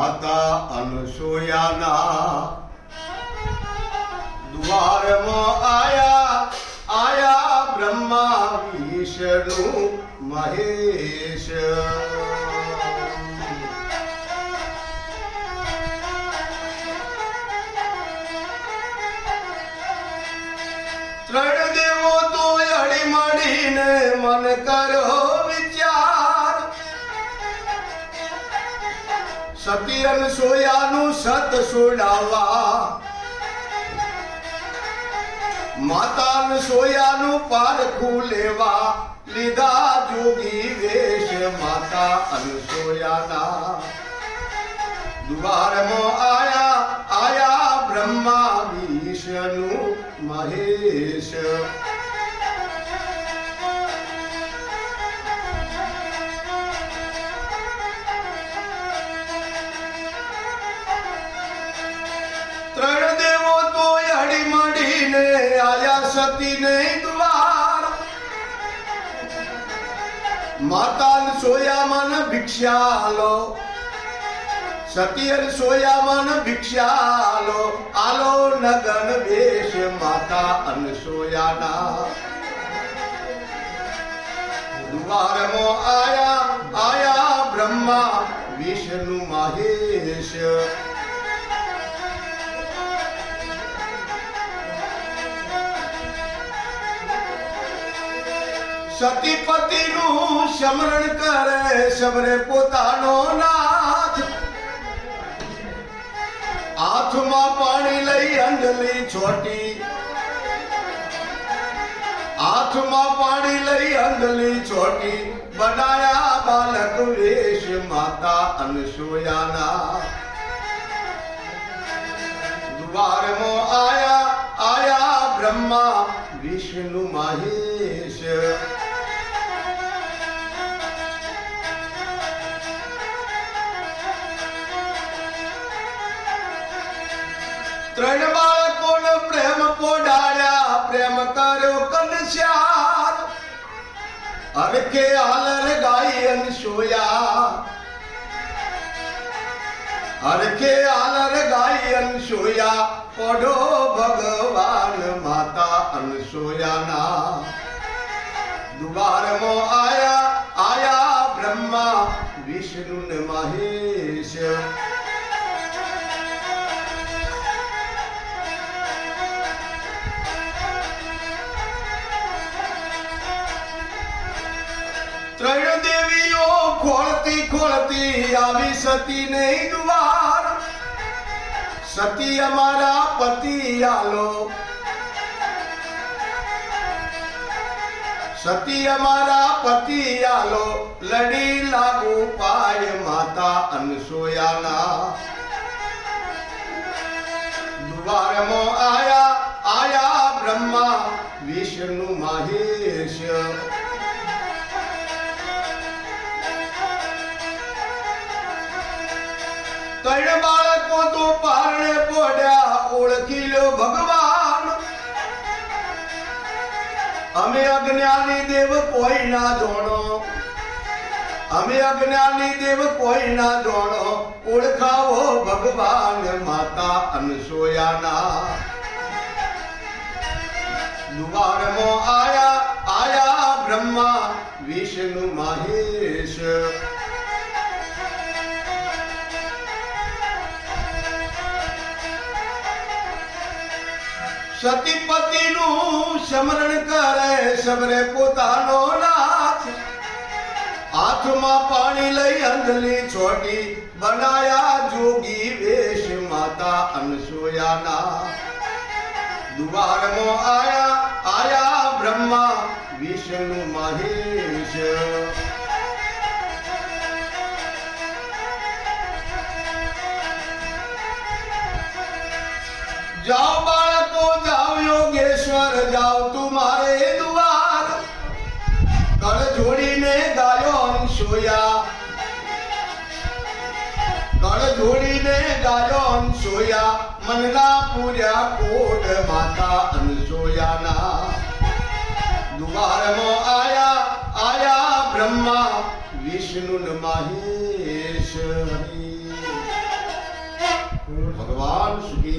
માતા અનસોયાના દ્વારમાં આયા આયા બ્રહ્મા વિષ્ણુ મહેશ. ત્રણ દેવો તો અડી મળીને મન કરો સતી સોયાનું સત સોડાવા માતા સોયાનું પારખું લેવા લીધા જોગી વેશ માતા અનસોયાના દ્વારમાં આયા આયા બ્રહ્મા વિષ્ણુ મહેશ. સતી નહીં દ્વાર. માતા સોયા મન ભિક્ષા લો. સતીયન સોયામન ભિક્ષાલો આલો નગન વેશ માતા અનસોયાના દ્વારમો આયા આયા બ્રહ્મા, વિષ્ણુ મહેશ. સતીપતિનું સ્મરણ કરે સબરે પોતાનો નાથ. હાથમાં પાણી લઈ અંજલી છોટી. હાથમાં પાણી લઈ અંજલી છોટી. બનાયા બાલક વેશ માતા અનસૂયાના. દ્વારમાં આયા આયા બ્રહ્મા, વિષ્ણુ મહેશ. પ્રેમ પોડાડ્યા, પ્રેમ કર્યો કનશ્યાર. અરખે હાલર ગાઈ અનસોયા અરખે હાલર ગાઈ અનસોયા પોડો ભગવાન માતા અનસોયાના દ્વારમાં ખોળતી ખોળતી આવી સતી ને દ્વાર સતી અમારા પતિ આલો. સતી અમારા પતિ આલો. લડી લાગુ પાય માતા અનસોયાના. દ્વારમાં આયા આયા બ્રહ્મા, વિષ્ણુ મહેશ. ત્રણ બાળકો તો પારણે પોડ્યા ઓળખી લો ભગવાન. અમે અજ્ઞાની દેવ કોઈ ના જોણો. અમે અજ્ઞાની દેવ કોઈ ના જોણો. ઓળખાવો ભગવાન માતા અનસોયાના. દ્વારમાં આયા આયા બ્રહ્મા, વિષ્ણુ મહેશ. સતીપતિનું સ્મરણ કરે સબરે પોતાનો નાથ હાથમાં પાણી લઈ અંજલિ છોડી બનાયા જોગી વેશ માતા અનસોયાના દ્વારમાં આયા આયા બ્રહ્મા વિષ્ણુ મહેશ જાઓ બાળકો જાઓ તારો અનસોયા મનલા પૂર્યા કોટ માતા અનસોયાના. દ્વારમાં આયા આયા બ્રહ્મા વિષ્ણુ ન મહેશ ભગવાન શ્રી